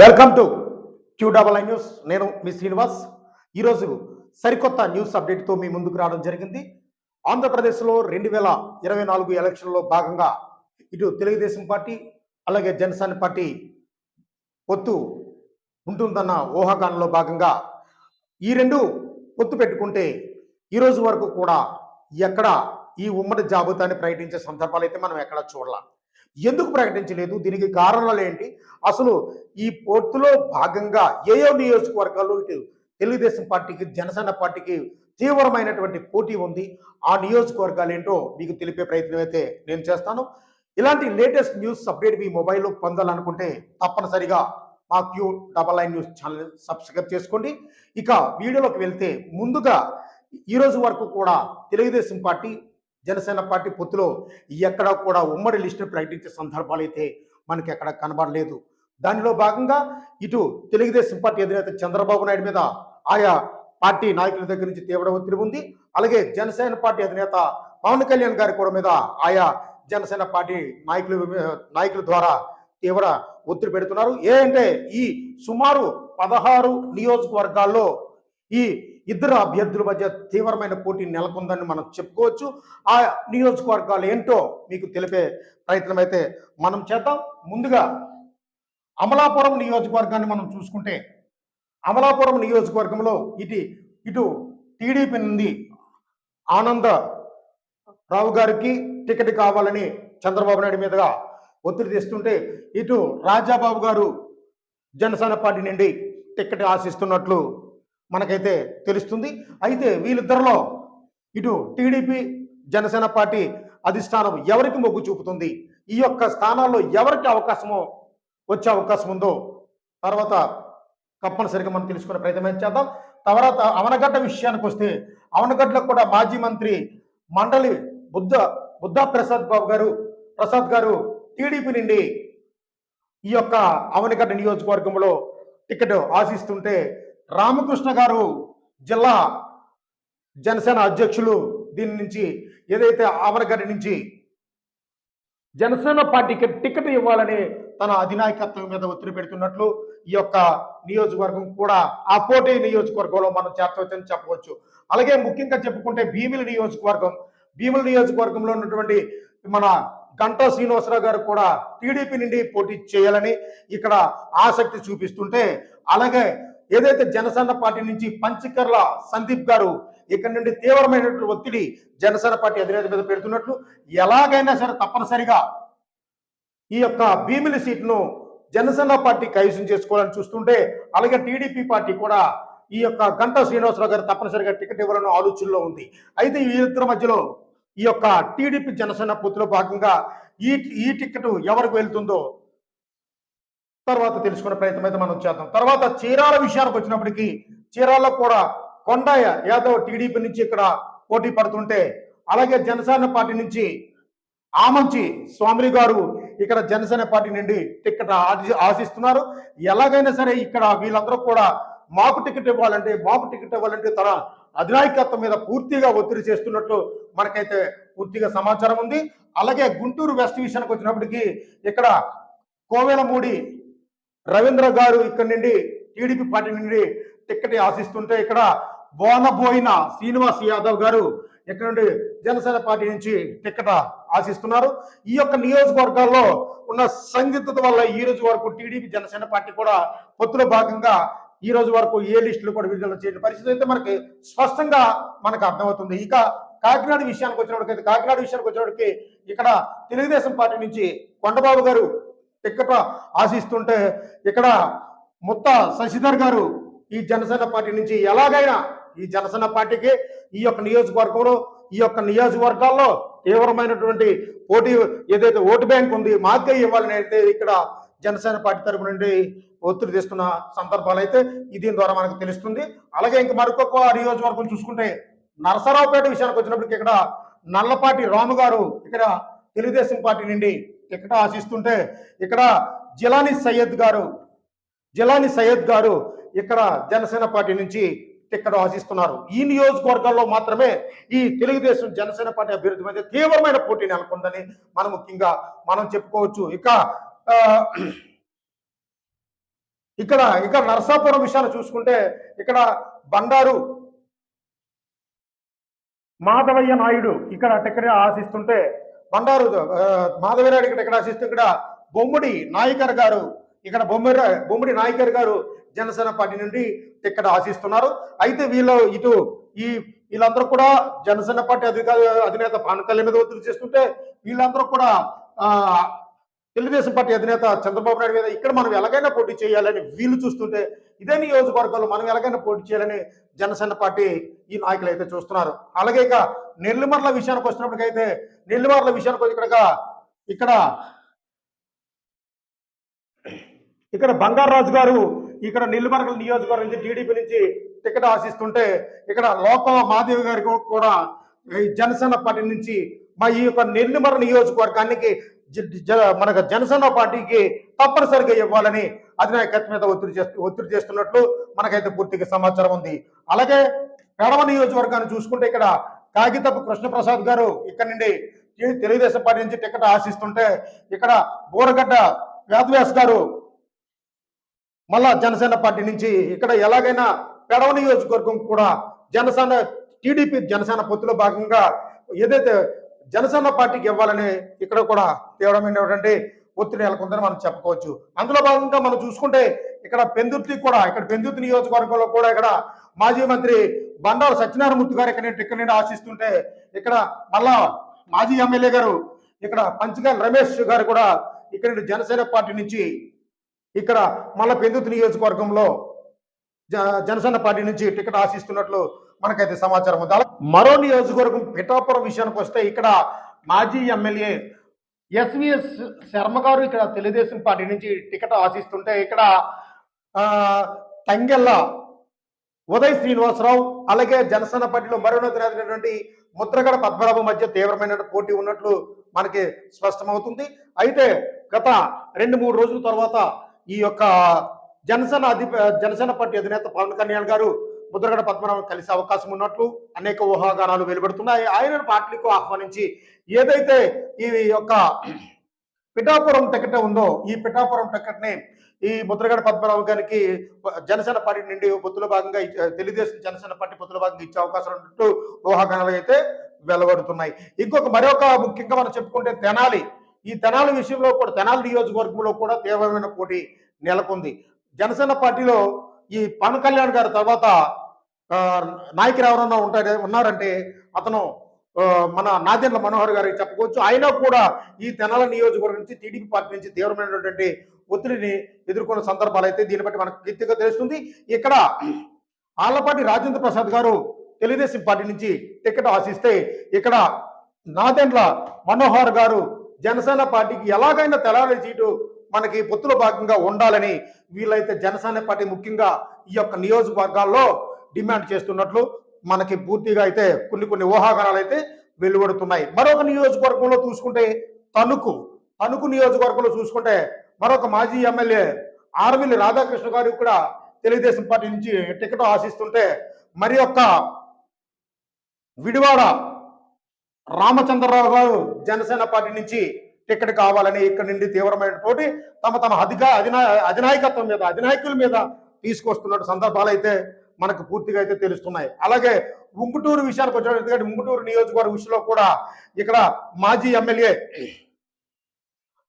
Welcome to Q double I news. నేను మీ శ్రీనివాస్. ఈరోజు సరికొత్త న్యూస్ అప్డేట్తో మీ ముందుకు రావడం జరిగింది. ఆంధ్రప్రదేశ్లో రెండు వేల ఇరవై నాలుగు ఎలక్షన్లో భాగంగా ఇటు తెలుగుదేశం పార్టీ అలాగే జనసేన పార్టీ పొత్తు ఉంటుందన్న ఊహాగానంలో భాగంగా ఈ రెండు పొత్తు పెట్టుకుంటే ఈరోజు వరకు కూడా ఎక్కడ ఈ ఉమ్మడి జాబితాని ప్రకటించే సందర్భాలు అయితే మనం ఎక్కడ చూడాలి. ఎందుకు ప్రకటించలేదు? దీనికి కారణాలు ఏంటి? అసలు ఈ పొత్తులో భాగంగా ఏయో నియోజకవర్గాల్లో ఇటు తెలుగుదేశం పార్టీకి జనసేన పార్టీకి తీవ్రమైనటువంటి పోటీ ఉంది? ఆ నియోజకవర్గాలు ఏంటో మీకు తెలిపే ప్రయత్నం అయితే నేను చేస్తాను. ఇలాంటి లేటెస్ట్ న్యూస్ అప్డేట్ మీ మొబైల్లో పొందాలనుకుంటే తప్పనిసరిగా మా Q double I news channel subscribe చేసుకోండి. ఇక వీడియోలోకి వెళ్తే ముందుగా ఈరోజు వరకు కూడా తెలుగుదేశం పార్టీ జనసేన పార్టీ పొత్తులో ఎక్కడా కూడా ఉమ్మడి లిస్టును ప్రకటించే సందర్భాలు అయితే మనకి ఎక్కడ కనబడలేదు. దానిలో భాగంగా ఇటు తెలుగుదేశం పార్టీ అధినేత చంద్రబాబు నాయుడు మీద ఆయా పార్టీ నాయకుల దగ్గర నుంచి తీవ్ర ఒత్తిడి ఉంది. అలాగే జనసేన పార్టీ అధినేత పవన్ కళ్యాణ్ గారి కూడా మీద ఆయా జనసేన పార్టీ నాయకులు నాయకుల ద్వారా తీవ్ర ఒత్తిడి పెడుతున్నారు. ఏ అంటే ఈ సుమారు పదహారు నియోజకవర్గాల్లో ఈ ఇద్దరు అభ్యర్థుల మధ్య తీవ్రమైన పోటీ నెలకొందని మనం చెప్పుకోవచ్చు. ఆ నియోజకవర్గాలు ఏంటో మీకు తెలిపే ప్రయత్నం అయితే మనం చేద్దాం. ముందుగా అమలాపురం నియోజకవర్గాన్ని మనం చూసుకుంటే అమలాపురం నియోజకవర్గంలో ఇటు ఇటు టీడీపీ నుండి ఆనంద రావు గారికి టికెట్ కావాలని చంద్రబాబు నాయుడు మీదుగా ఒత్తిడి తెస్తుంటే ఇటు రాజాబాబు గారు జనసేన పార్టీ నుండి టికెట్ ఆశిస్తున్నట్లు మనకైతే తెలుస్తుంది. అయితే వీళ్ళిద్దరిలో ఇటు టీడీపీ జనసేన పార్టీ అధిష్టానం ఎవరికి మొగ్గు చూపుతుంది? ఈ యొక్క స్థానాల్లో ఎవరికి అవకాశమో వచ్చే అవకాశం ఉందో తర్వాత తప్పనిసరిగా మనం తెలుసుకునే ప్రయత్నం చేద్దాం. తర్వాత అవనగడ్డ విషయానికి వస్తే అవనగడ్డలో కూడా మాజీ మంత్రి మండలి బుద్ధ బుద్ధా ప్రసాద్ బాబు గారు ప్రసాద్ గారు టీడీపీ నుండి ఈ యొక్క అవనగడ్డ నియోజకవర్గంలో టికెట్ ఆశిస్తుంటే రామకృష్ణ గారు జిల్లా జనసేన అధ్యక్షులు దీని నుంచి ఏదైతే ఆవరగడ్డ నుంచి జనసేన పార్టీకి టికెట్ ఇవ్వాలని తన అధినాయకత్వం మీద ఒత్తిడి పెడుతున్నట్లు ఈ యొక్క నియోజకవర్గం కూడా ఆ పోటీ నియోజకవర్గంలో మనం చేర్చవచ్చని చెప్పవచ్చు. అలాగే ముఖ్యంగా చెప్పుకుంటే భీమిలి నియోజకవర్గం. భీమిలి నియోజకవర్గంలో ఉన్నటువంటి మన గంటా శ్రీనివాసరావు గారు కూడా టీడీపీ నుండి పోటీ చేయాలని ఇక్కడ ఆసక్తి చూపిస్తుంటే అలాగే ఏదైతే జనసేన పార్టీ నుంచి పంచకర్ల సందీప్ గారు ఇక్కడ నుండి తీవ్రమైనటువంటి ఒత్తిడి జనసేన పార్టీ అధినేత మీద పెడుతున్నట్లు ఎలాగైనా సరే తప్పనిసరిగా ఈ యొక్క భీమిలి సీట్ను జనసేన పార్టీ కైవసం చేసుకోవాలని చూస్తుంటే అలాగే టీడీపీ పార్టీ కూడా ఈ యొక్క గంటా శ్రీనివాసరావు గారు తప్పనిసరిగా టికెట్ ఇవ్వాలన్న ఆలోచనలో ఉంది. అయితే వీరిద్దరి మధ్యలో ఈ యొక్క టీడీపీ జనసేన పొత్తులో భాగంగా ఈ ఈ టికెట్ ఎవరికి వెళ్తుందో తర్వాత తెలుసుకునే ప్రయత్నం అయితే మనం చేద్దాం. తర్వాత చీరాల విషయానికి వచ్చినప్పటికీ చీరాల్లో కూడా కొండయ్య యాదవ్ టీడీపీ నుంచి ఇక్కడ పోటీ పడుతుంటే అలాగే జనసేన పార్టీ నుంచి ఆమంచి స్వామి గారు ఇక్కడ జనసేన పార్టీ నుండి టికెట్ ఆశి- ఆశిస్తున్నారు. ఎలాగైనా సరే ఇక్కడ వీళ్ళందరూ కూడా మాకు టికెట్ ఇవ్వాలంటే మాకు టికెట్ ఇవ్వాలంటే తన అధినాయకత్వం మీద పూర్తిగా ఒత్తిడి చేస్తున్నట్లు మనకైతే పూర్తిగా సమాచారం ఉంది. అలాగే గుంటూరు వెస్ట్ విషయానికి వచ్చినప్పటికీ ఇక్కడ కోవెలమూడి రవీంద్ర గారు ఇక్కడ నుండి టీడీపీ పార్టీ నుండి టిక్కెట్ ఆశిస్తుంటే ఇక్కడ బోనబోయిన శ్రీనివాస్ యాదవ్ గారు ఇక్కడ నుండి జనసేన పార్టీ నుంచి టిక్కెట్ ఆశిస్తున్నారు. ఈ యొక్క నియోజకవర్గాల్లో ఉన్న సందిగ్ధత వల్ల ఈ రోజు వరకు టీడీపీ జనసేన పార్టీ కూడా పొత్తులో భాగంగా ఈ రోజు వరకు ఏ లిస్టులు కూడా విడుదల చేయని పరిస్థితి అయితే మనకి స్పష్టంగా మనకు అర్థమవుతుంది. ఇక కాకినాడ విషయానికి వచ్చినప్పటికైతే కాకినాడ విషయానికి వచ్చినప్పటికి ఇక్కడ తెలుగుదేశం పార్టీ నుంచి కొండబాబు గారు టిక్కెట్ ఆశిస్తుంటే ఇక్కడ ముత్త శశిధర్ గారు ఈ జనసేన పార్టీ నుంచి ఎలాగైనా ఈ జనసేన పార్టీకి ఈ యొక్క నియోజకవర్గంలో ఈ యొక్క నియోజకవర్గాల్లో తీవ్రమైనటువంటి పోటీ ఏదైతే ఓటు బ్యాంక్ ఉంది మాకే ఇవ్వాలని అయితే ఇక్కడ జనసేన పార్టీ తరపు నుండి ఒత్తిడి తెస్తున్న సందర్భాలు అయితే దీని ద్వారా మనకు తెలుస్తుంది. అలాగే ఇంక మరొక నియోజకవర్గం చూసుకుంటే నరసరావుపేట విషయానికి వచ్చినప్పటికి ఇక్కడ నల్లపాటి రాము గారు ఇక్కడ తెలుగుదేశం పార్టీ నుండి ఎక్కడ ఆశిస్తుంటే ఇక్కడ జిలాని సయ్యద్ గారు జిలాని సయ్యద్ గారు ఇక్కడ జనసేన పార్టీ నుంచి టిక్కెట్ ఆశిస్తున్నారు. ఈ నియోజకవర్గాల్లో మాత్రమే ఈ తెలుగుదేశం జనసేన పార్టీ అభ్యర్థి మధ్య తీవ్రమైన పోటీ నెలకొందని మనం ముఖ్యంగా మనం చెప్పుకోవచ్చు. ఇక ఇక్కడ ఇక్కడ నరసాపురం విషయాన్ని చూసుకుంటే ఇక్కడ బండారు మాధవయ్య నాయుడు ఇక్కడ టిక్కెట్ ఆశిస్తుంటే బండారు మాధవీరాడు ఇక్కడ ఇక్కడ ఆశిస్తూ ఇక్కడ బొమ్మిడి నాయకర్ గారు ఇక్కడ బొమ్మిడి బొమ్మిడి నాయకర్ గారు జనసేన పార్టీ నుండి ఇక్కడ ఆశిస్తున్నారు. అయితే వీళ్ళు ఇటు ఈ వీళ్ళందరూ కూడా జనసేన పార్టీ అధికార అధినేత పవన్ కళ్యాణ్ మీద ఒత్తిడి చేస్తుంటే వీళ్ళందరూ కూడా తెలుగుదేశం పార్టీ అధినేత చంద్రబాబు నాయుడు మీద ఇక్కడ మనం ఎలాగైనా పోటీ చేయాలని వీళ్ళు చూస్తుంటే ఇదే నియోజకవర్గంలో మనం ఎలాగైనా పోటీ చేయాలని జనసేన పార్టీ ఈ నాయకులు అయితే చూస్తున్నారు. అలాగే ఇక నెల్లిమర్ల విషయానికి వచ్చినప్పటికైతే నెల్లిమర్ల విషయానికి ఇక్కడ ఇక్కడ ఇక్కడ బంగారాజు గారు ఇక్కడ నెల్లిమర్ల నియోజకవర్గం నుంచి టీడీపీ నుంచి టికెట్ ఆశిస్తుంటే ఇక్కడ లోకవ మాదేవి గారికి కూడా జనసేన పార్టీ నుంచి మా ఈ యొక్క నెల్లిమర నియోజకవర్గానికి జ- జ- మనకు జనసేన పార్టీకి తప్పనిసరిగా ఇవ్వాలని అధినాయకత్వం మీద ఒత్తిడి చేస్తూ ఒత్తిడి చేస్తున్నట్లు మనకైతే పూర్తిగా సమాచారం ఉంది. అలాగే పెడవ నియోజకవర్గాన్ని చూసుకుంటే ఇక్కడ కాగితపు కృష్ణప్రసాద్ గారు ఇక్కడ నుండి తెలుగుదేశం పార్టీ నుంచి టికెట్ ఆశిస్తుంటే ఇక్కడ బోరగడ్డ వేదవ్యాస్ గారు మళ్ళా జనసేన పార్టీ నుంచి ఇక్కడ ఎలాగైనా పెడవ నియోజకవర్గం కూడా జనసేన టీడీపీ జనసేన పొత్తులో భాగంగా ఏదైతే జనసేన పార్టీకి ఇవ్వాలని ఇక్కడ కూడా తీవ్రమైనటువంటి ఒత్తిడి నెలకొందని మనం చెప్పుకోవచ్చు. అందులో భాగంగా మనం చూసుకుంటే ఇక్కడ పెందుర్తి కూడా ఇక్కడ పెందుర్తి నియోజకవర్గంలో కూడా ఇక్కడ మాజీ మంత్రి బండారు సత్యనారాయణమూర్తి గారు ఇక్కడ ఇక్కడ నేను ఆశిస్తుంటే ఇక్కడ మళ్ళా మాజీ ఎమ్మెల్యే గారు ఇక్కడ పంచగాల రమేష్ గారు కూడా ఇక్కడ జనసేన పార్టీ నుంచి ఇక్కడ మళ్ళా పెందుర్తి నియోజకవర్గంలో జ- జనసేన పార్టీ నుంచి టికెట్ ఆశిస్తున్నట్లు మనకైతే సమాచారం ఉంది. మరో నియోజకవర్గం పిఠాపురం విషయానికి వస్తే ఇక్కడ మాజీ ఎమ్మెల్యే ఎస్విఎస్ శర్మ గారు ఇక్కడ తెలుగుదేశం పార్టీ నుంచి టికెట్ ఆశిస్తుంటే ఇక్కడ తంగెల్ల ఉదయ్ శ్రీనివాసరావు అలాగే జనసేన పార్టీలో మరోన్నతమైనటువంటి ముద్రగడ పద్మనాభం మధ్య తీవ్రమైన పోటీ ఉన్నట్లు మనకి స్పష్టమవుతుంది. అయితే గత రెండు మూడు రోజుల తర్వాత ఈ యొక్క జనసేన అధి జనసేన పార్టీ అధినేత పవన్ కళ్యాణ్ గారు ముద్రగడ పద్మనాభం కలిసే అవకాశం ఉన్నట్లు అనేక ఊహాగానాలు వెలువడుతున్నాయి. ఆయన పార్టీలకు ఆహ్వానించి ఏదైతే ఈ యొక్క పిఠాపురం టికెట్ ఉందో ఈ పిఠాపురం టికెట్ని ఈ ముద్రగడ పద్మనాభం గారికి జనసేన పార్టీ నుండి పొత్తుల భాగంగా తెలుగుదేశం జనసేన పార్టీ పొత్తుల భాగంగా ఇచ్చే అవకాశం ఉన్నట్టు ఊహాగానాలు అయితే వెలువడుతున్నాయి. ఇంకొక మరొక ముఖ్యంగా మనం చెప్పుకుంటే తెనాలి. ఈ తెనాలి విషయంలో కూడా తెనాలి నియోజకవర్గంలో కూడా తీవ్రమైన పోటీ నెలకొంది. జనసేన పార్టీలో ఈ పవన్ కళ్యాణ్ గారి తర్వాత నాయకులు ఎవరన్నా ఉంటారు ఉన్నారంటే అతను మన నాదెండ్ల మనోహర్ గారికి చెప్పుకోవచ్చు అయినా కూడా ఈ తెనాల నియోజకవర్గం నుంచి టీడీపీ పార్టీ నుంచి తీవ్రమైనటువంటి ఒత్తిడిని ఎదుర్కొన్న సందర్భాలు అయితే దీన్ని బట్టి మనకు గట్టిగా తెలుస్తుంది. ఇక్కడ ఆళ్ళపాటి రాజేంద్ర ప్రసాద్ గారు తెలుగుదేశం పార్టీ నుంచి టికెట్ ఆశిస్తే ఇక్కడ నాదెండ్ల మనోహర్ గారు జనసేన పార్టీకి ఎలాగైనా తెలాలి సీటు మనకి పొత్తులో భాగంగా ఉండాలని వీళ్ళైతే జనసేన పార్టీ ముఖ్యంగా ఈ యొక్క నియోజకవర్గాల్లో డిమాండ్ చేస్తున్నట్లు మనకి పూర్తిగా అయితే కొన్ని కొన్ని ఊహాగానాలు అయితే వెలువడుతున్నాయి. మరొక నియోజకవర్గంలో చూసుకుంటే తణుకు తణుకు నియోజకవర్గంలో చూసుకుంటే మరొక మాజీ ఎమ్మెల్యే ఆర్మిల్లి రాధాకృష్ణ గారు కూడా తెలుగుదేశం పార్టీ నుంచి టికెట్ ఆశిస్తుంటే మరి యొక్క విడివాడ రామచంద్రరావు గారు జనసేన పార్టీ నుంచి టికెట్ కావాలని ఇక్కడ నుండి తీవ్రమైన పోటీ తమ తమ అధికా అధినా అధినాయకత్వం మీద అధినాయకుల మీద తీసుకొస్తున్న సందర్భాలు అయితే మనకు పూర్తిగా అయితే తెలుస్తున్నాయి. అలాగే ఉంగుటూరు విషయానికి వచ్చినట్టు ఉంగుటూరు నియోజకవర్గ విషయంలో కూడా ఇక్కడ మాజీ ఎమ్మెల్యే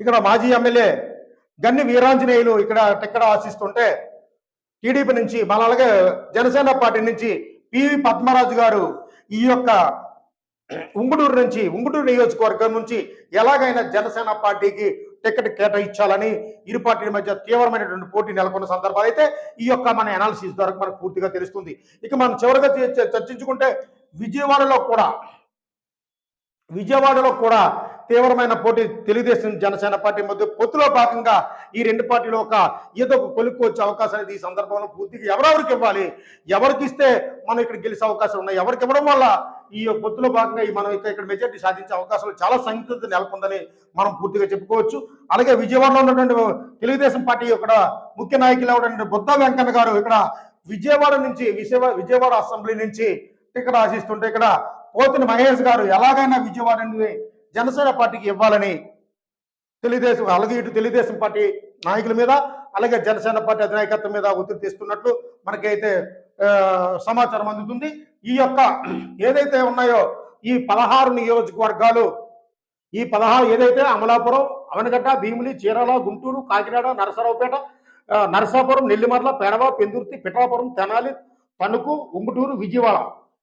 ఇక్కడ మాజీ ఎమ్మెల్యే గన్ని వీరాంజనేయులు ఇక్కడ టికెట్ ఆశిస్తుంటే టీడీపీ నుంచి మన అలాగే జనసేన పార్టీ నుంచి పివి పద్మరాజు గారు ఈ యొక్క ఉంగుటూరు నుంచి ఉంగుటూరు నియోజకవర్గం నుంచి ఎలాగైనా జనసేన పార్టీకి టికెట్ కేటాయించాలని ఇరు పార్టీల మధ్య తీవ్రమైనటువంటి పోటీ నెలకొన్న సందర్భాలు అయితే ఈ యొక్క మన అనాలిసిస్ ద్వారా మనకు పూర్తిగా తెలుస్తుంది. ఇక మనం చివరిగా చర్చించుకుంటే విజయవాడలో కూడా విజయవాడలో కూడా తీవ్రమైన పోటీ తెలుగుదేశం జనసేన పార్టీ మధ్య పొత్తులో భాగంగా ఈ రెండు పార్టీలు ఒక ఏదో ఒక కొలుక్కు వచ్చే అవకాశం అనేది ఈ సందర్భంలో పూర్తిగా ఎవరెవరికి ఇవ్వాలి? ఎవరికి ఇస్తే మనం ఇక్కడ గెలిచే అవకాశం ఉన్నాయి? ఎవరికి ఇవ్వడం వల్ల ఈ పొత్తులో భాగంగా ఈ మనం ఇక్కడ ఇక్కడ మెజార్టీ సాధించే అవకాశాలు చాలా సంఖ్యత నెలకొందని మనం పూర్తిగా చెప్పుకోవచ్చు. అలాగే విజయవాడలో ఉన్నటువంటి తెలుగుదేశం పార్టీ ఇక్కడ ముఖ్య నాయకులు ఎవరంటే బుద్ధ వెంకన్న గారు. ఇక్కడ విజయవాడ నుంచి విజయవాడ విజయవాడ అసెంబ్లీ నుంచి ఇక్కడ ఆశిస్తుంటే ఇక్కడ పోతిని మహేష్ గారు ఎలాగైనా విజయవాడ నుండి జనసేన పార్టీకి ఇవ్వాలని తెలుగుదేశం అలాగే ఇటు తెలుగుదేశం పార్టీ నాయకుల మీద అలాగే జనసేన పార్టీ అధినాయకత్వం మీద ఒత్తిడి తెస్తున్నట్లు మనకైతే సమాచారం అందుతుంది. ఈ యొక్క ఏదైతే ఉన్నాయో ఈ పదహారు నియోజకవర్గాలు ఈ పదహారు ఏదైతే అమలాపురం అవనగడ్డ భీమిలి చీరాల గుంటూరు కాకినాడ నరసరావుపేట నరసాపురం నెల్లిమర్ల పెడవ పెందుర్తి పిఠాపురం తెనాలి తణుకు ఉంగుటూరు విజయవాడ.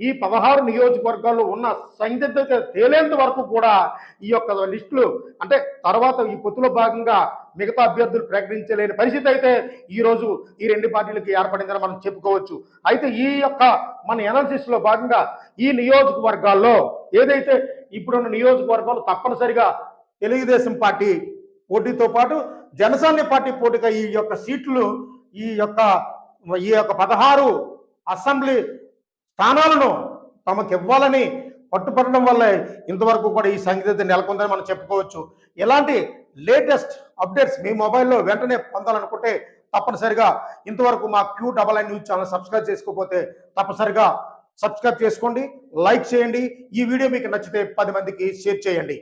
ఈ పదహారు నియోజకవర్గాల్లో ఉన్న సందిగ్ధత తేలేంత వరకు కూడా ఈ యొక్క లిస్టులు అంటే తర్వాత ఈ పొత్తులో భాగంగా మిగతా అభ్యర్థులు ప్రకటించలేని పరిస్థితి అయితే ఈరోజు ఈ రెండు పార్టీలకి ఏర్పడిందని మనం చెప్పుకోవచ్చు. అయితే ఈ యొక్క మన ఎనాలిసిస్లో భాగంగా ఈ నియోజకవర్గాల్లో ఏదైతే ఇప్పుడున్న నియోజకవర్గాలు తప్పనిసరిగా తెలుగుదేశం పార్టీ పోటీతో పాటు జనసేన పార్టీ పోటీగా ఈ యొక్క సీట్లు ఈ యొక్క ఈ యొక్క పదహారు అసెంబ్లీ స్థానాలను తమకు ఇవ్వాలని పట్టుపడడం వల్ల ఇంతవరకు కూడా ఈ సంగీత నెలకొందని మనం చెప్పుకోవచ్చు. ఇలాంటి లేటెస్ట్ అప్డేట్స్ మీ మొబైల్లో వెంటనే పొందాలనుకుంటే తప్పనిసరిగా ఇంతవరకు మా Q double I news channel subscribe చేసుకోకపోతే తప్పనిసరిగా సబ్స్క్రైబ్ చేసుకోండి లైక్ చేయండి. ఈ వీడియో మీకు నచ్చితే పది మందికి షేర్ చేయండి.